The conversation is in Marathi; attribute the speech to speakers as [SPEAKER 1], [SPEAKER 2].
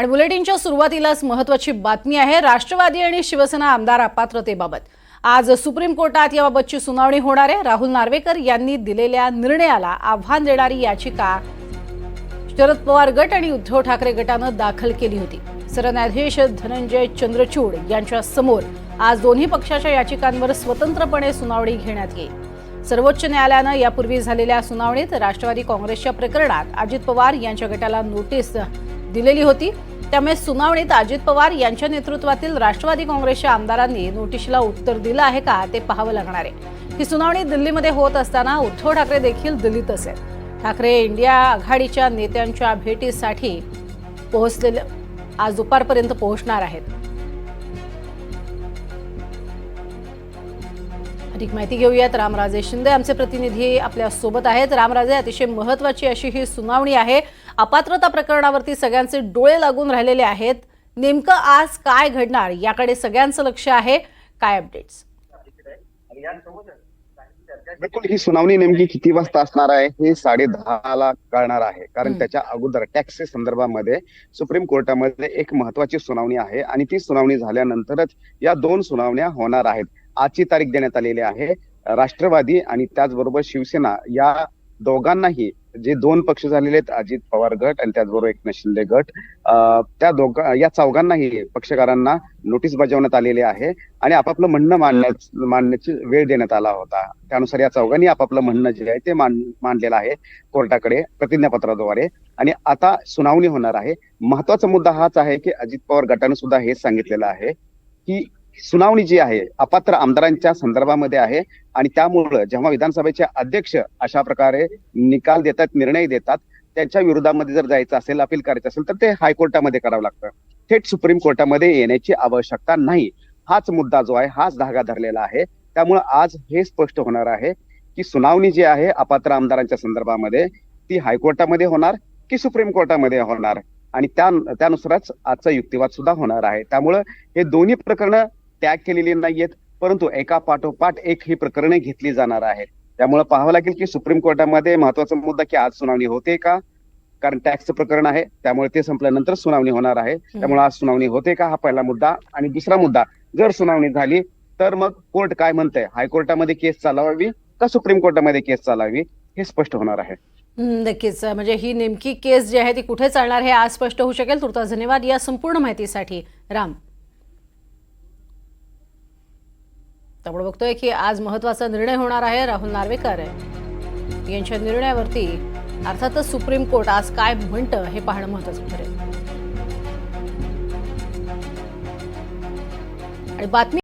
[SPEAKER 1] आणि बुलेटिनच्या सुरुवातीलाच महत्वाची बातमी आहे राष्ट्रवादी आणि शिवसेना आमदार अपात्रतेबाबत. आज सुप्रीम कोर्टात याबाबतची सुनावणी होणार आहे. राहुल नार्वेकर यांनी दिलेल्या निर्णयाला आव्हान देणारी याचिका शरद पवार गट आणि उद्धव ठाकरे गटानं दाखल केली होती. सरन्यायाधीश धनंजय चंद्रचूड यांच्या समोर आज दोन्ही पक्षाच्या याचिकांवर स्वतंत्रपणे सुनावणी घेण्यात येईल. सर्वोच्च न्यायालयानं यापूर्वी झालेल्या सुनावणीत राष्ट्रवादी काँग्रेसच्या प्रकरणात अजित पवार यांच्या गटाला नोटीस दिलेली होती. त्यामुळे सुनावणीत अजित पवार यांच्या नेतृत्वातील राष्ट्रवादी काँग्रेसच्या आमदारांनी नोटीसला उत्तर दिलं आहे का ते पाहावं लागणार आहे. ही सुनावणी दिल्लीमध्ये होत असताना उद्धव ठाकरे देखील दिल्लीत असेल ठाकरे इंडिया आघाडीच्या नेत्यांच्या भेटीसाठी पोहोचलेले आज दुपारपर्यंत पोहोचणार आहेत. अधिक माहिती घेऊयात. रामराजे शिंदे आमचे प्रतिनिधी आपल्यासोबत आहेत. रामराजे अतिशय महत्वाची अशी ही सुनावणी आहे. अपात्रता प्रकरणावरती सगळ्यांचे डोळे लागून राहिलेले आहेत. नेमकं आज काय घडणार याकडे सगळ्यांचं लक्ष आहे. काय अपडेट्स
[SPEAKER 2] बिलकुल ही सुनावणी नेमकी किती वाजता असणार आहे? हे साडे ला कळणार आहे. कारण. त्याच्या अगोदर टॅक्स संदर्भामध्ये सुप्रीम कोर्टामध्ये एक महत्वाची सुनावणी आहे. आणि ती सुनावणी झाल्यानंतरच या दोन सुनावण्या होणार आहेत. आजची तारीख देण्यात आलेली आहे. राष्ट्रवादी आणि त्याचबरोबर शिवसेना या दोघांनाही जे दोन पक्ष झालेले आहेत अजित पवार गट आणि त्याचबरोबर एकनाथ शिंदे गट त्या दोघा या चौघांनाही पक्षकारांना नोटीस बजावण्यात आलेली आहे आणि आपापलं म्हणणं मांडण्याच मांडण्याची वेळ देण्यात आला होता. त्यानुसार या चौघांनी आपापलं म्हणणं जे आहे ते मान मांडलेलं आहे कोर्टाकडे प्रतिज्ञापत्राद्वारे. आणि आता सुनावणी होणार आहे. महत्त्वाचा मुद्दा हाच आहे की अजित पवार गटाने सुद्धा हे सांगितलेलं आहे की सुनावणी जी आहे अपात्र आमदारांच्या संदर्भामध्ये आहे आणि त्यामुळं जेव्हा विधानसभेचे अध्यक्ष अशा प्रकारे निकाल देतात निर्णय देतात त्यांच्या विरोधामध्ये जर जायचं असेल अपील करायचं असेल तर ते हायकोर्टामध्ये करावं लागतं. थेट सुप्रीम कोर्टामध्ये येण्याची आवश्यकता नाही. हाच मुद्दा जो आहे हाच धागा धरलेला आहे. त्यामुळे आज हे स्पष्ट होणार आहे की सुनावणी जी आहे अपात्र आमदारांच्या संदर्भामध्ये ती हायकोर्टामध्ये होणार की सुप्रीम कोर्टामध्ये होणार? आणि त्या त्यानुसारच आजचा युक्तिवाद सुद्धा होणार आहे. त्यामुळं हे दोन्ही प्रकरणं टॅग केलेली नाहीयेत परंतु एका पाठोपाठ एक ही प्रकरणे घेतली जाणार आहेत. त्यामुळे पाहावं लागेल की सुप्रीम कोर्टामध्ये महत्त्वाचा मुद्दा की आज सुनावणी होते का? कारण टॅक्सचं प्रकरण आहे त्यामुळे ते संपल्यानंतर सुनावणी होणार आहे. त्यामुळे आज सुनावणी होते का? हा पहिला मुद्दा. आणि दुसरा मुद्दा जर सुनावणी झाली तर मग कोर्ट काय म्हणतंय? हायकोर्टामध्ये केस चालवावी का सुप्रीम कोर्टामध्ये केस चालावी हे स्पष्ट होणार आहे.
[SPEAKER 1] नक्कीच. म्हणजे ही नेमकी केस जी आहे ती कुठे चालणार हे आज स्पष्ट होऊ शकेल. तुर्तास धन्यवाद या संपूर्ण माहितीसाठी. राम. त्यामुळे बघतोय की आज महत्त्वाचा निर्णय होणार आहे राहुल नार्वेकर. यांच्या निर्णयावरती अर्थातच सुप्रीम कोर्ट आज काय म्हणतं हे पाहणं महत्वाचं ठरेल. आणि बातमी